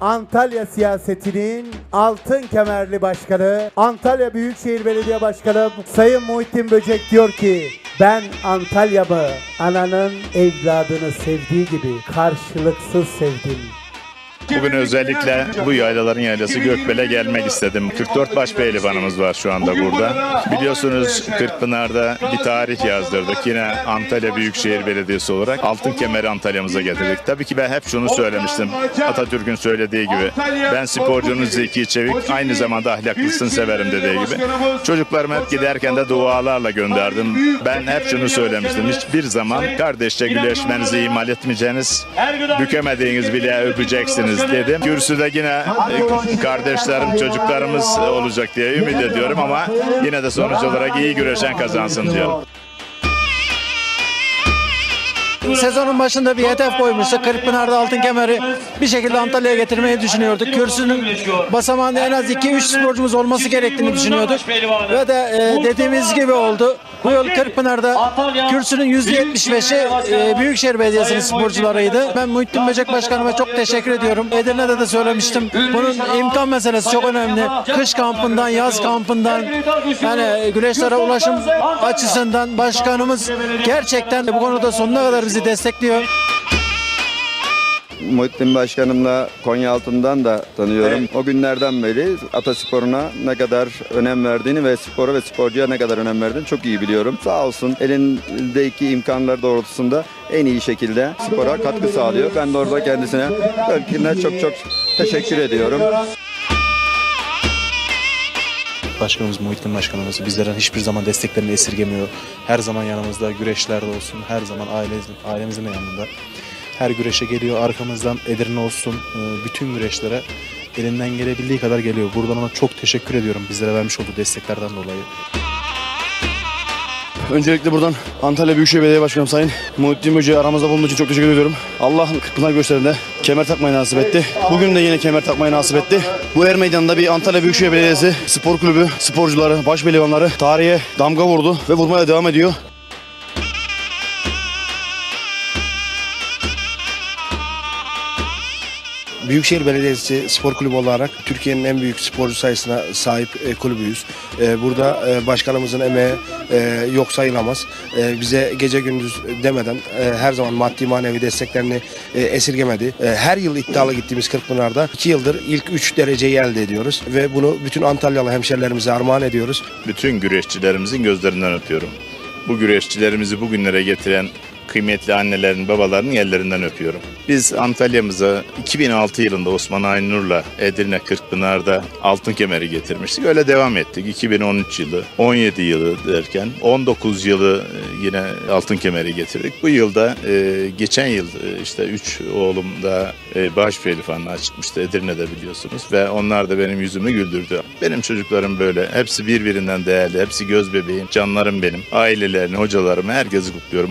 Antalya siyasetinin altın kemerli başkanı, Antalya Büyükşehir Belediye Başkanı Sayın Muhittin Böcek diyor ki ben Antalya'mı ananın evladını sevdiği gibi karşılıksız sevdim. Bugün özellikle bu yaylaların yaylası Gökbel'e gelmek istedim. 44 baş pehlivanımız var şu anda burada. Biliyorsunuz Kırkpınar'da bir tarih yazdırdık. Yine Antalya Büyükşehir Belediyesi olarak altın kemeri Antalya'mıza getirdik. Tabii ki ben hep şunu söylemiştim. Atatürk'ün söylediği gibi. Ben sporcunun zeki, çevik, aynı zamanda ahlaklısını severim dediği gibi. Çocuklarımı hep giderken de dualarla gönderdim. Ben hep şunu söylemiştim. Hiçbir zaman kardeşçe güleşmenizi ihmal etmeyeceğiniz, bükemediğiniz bile öpeceksiniz dedim. Kürsüde yine e, kardeşlerim, çocuklarımız olacak diye ümit ediyorum ama yine de sonuç olarak iyi güreşen kazansın diyorum. Sezonun başında bir hedef koymuştuk. Kırıkpınar'da altın kemeri bir şekilde Antalya'ya getirmeyi düşünüyorduk. Kürsünün basamağında en az 2-3 sporcumuz olması gerektiğini düşünüyorduk. Ve de e, dediğimiz gibi oldu. Bu yıl Kırıkpınar'da kürsünün %75'i e, Büyükşehir Belediyesi'nin sporcularıydı. Ben Muhittin Böcek Başkanıma çok teşekkür ediyorum. Edirne'de de söylemiştim. Bunun imkan meselesi çok önemli. Kış kampından, yaz kampından yani güreşlere ulaşım açısından başkanımız gerçekten bu konuda sonuna kadar bizi destekliyor. Muhittin Başkanımla Konya altından da tanıyorum. O günlerden beri atasporuna ne kadar önem verdiğini ve spora ve sporcuya ne kadar önem verdiğini çok iyi biliyorum. Sağ olsun elindeki imkanlar doğrultusunda en iyi şekilde spora katkı sağlıyor. Ben de orada kendisine ülkene çok çok teşekkür ediyorum. Başkanımız Muhittin Başkanımız bizlerden hiçbir zaman desteklerini esirgemiyor. Her zaman yanımızda güreşlerde olsun, her zaman ailemizin, ailemizin yanında. Her güreşe geliyor arkamızdan Edirne olsun e, bütün güreşlere elinden gelebildiği kadar geliyor. Buradan ona çok teşekkür ediyorum bizlere vermiş olduğu desteklerden dolayı. Öncelikle buradan Antalya Büyükşehir Belediye Başkanım Sayın Muhittin Böceği aramızda bulunduğu için çok teşekkür ediyorum. Allah Kırkpınar gösterinde kemer takmayı nasip etti. Bugün de yine kemer takmayı nasip etti. Bu er meydanında bir Antalya Büyükşehir Belediyesi spor kulübü, sporcuları, baş pehlivanları tarihe damga vurdu ve vurmaya devam ediyor. Büyükşehir Belediyesi Spor Kulübü olarak Türkiye'nin en büyük sporcu sayısına sahip e, kulübüyüz. E, burada e, başkanımızın emeği e, yok sayılamaz. E, bize gece gündüz demeden e, her zaman maddi manevi desteklerini e, esirgemedi. E, her yıl iddialı gittiğimiz Kırkpınar'da iki yıldır ilk üç dereceyi elde ediyoruz. Ve bunu bütün Antalyalı hemşerilerimize armağan ediyoruz. Bütün güreşçilerimizin gözlerinden öpüyorum. Bu güreşçilerimizi bugünlere getiren kıymetli annelerin, babaların ellerinden öpüyorum. Biz Antalya'mıza 2006 yılında Osman Aynur'la Edirne Kırkpınar'da altın kemeri getirmiştik. Öyle devam ettik. 2013 yılı, 17 yılı derken 19 yılı e, yine altın kemeri getirdik. Bu yılda e, geçen yıl e, işte 3 oğlum da baş pehlivanlığa çıkmıştı Edirne'de biliyorsunuz ve onlar da benim yüzümü güldürdü. Benim çocuklarım böyle. Hepsi birbirinden değerli. Hepsi göz bebeğim. Canlarım benim. Ailelerini, hocalarımı herkesi kutluyorum.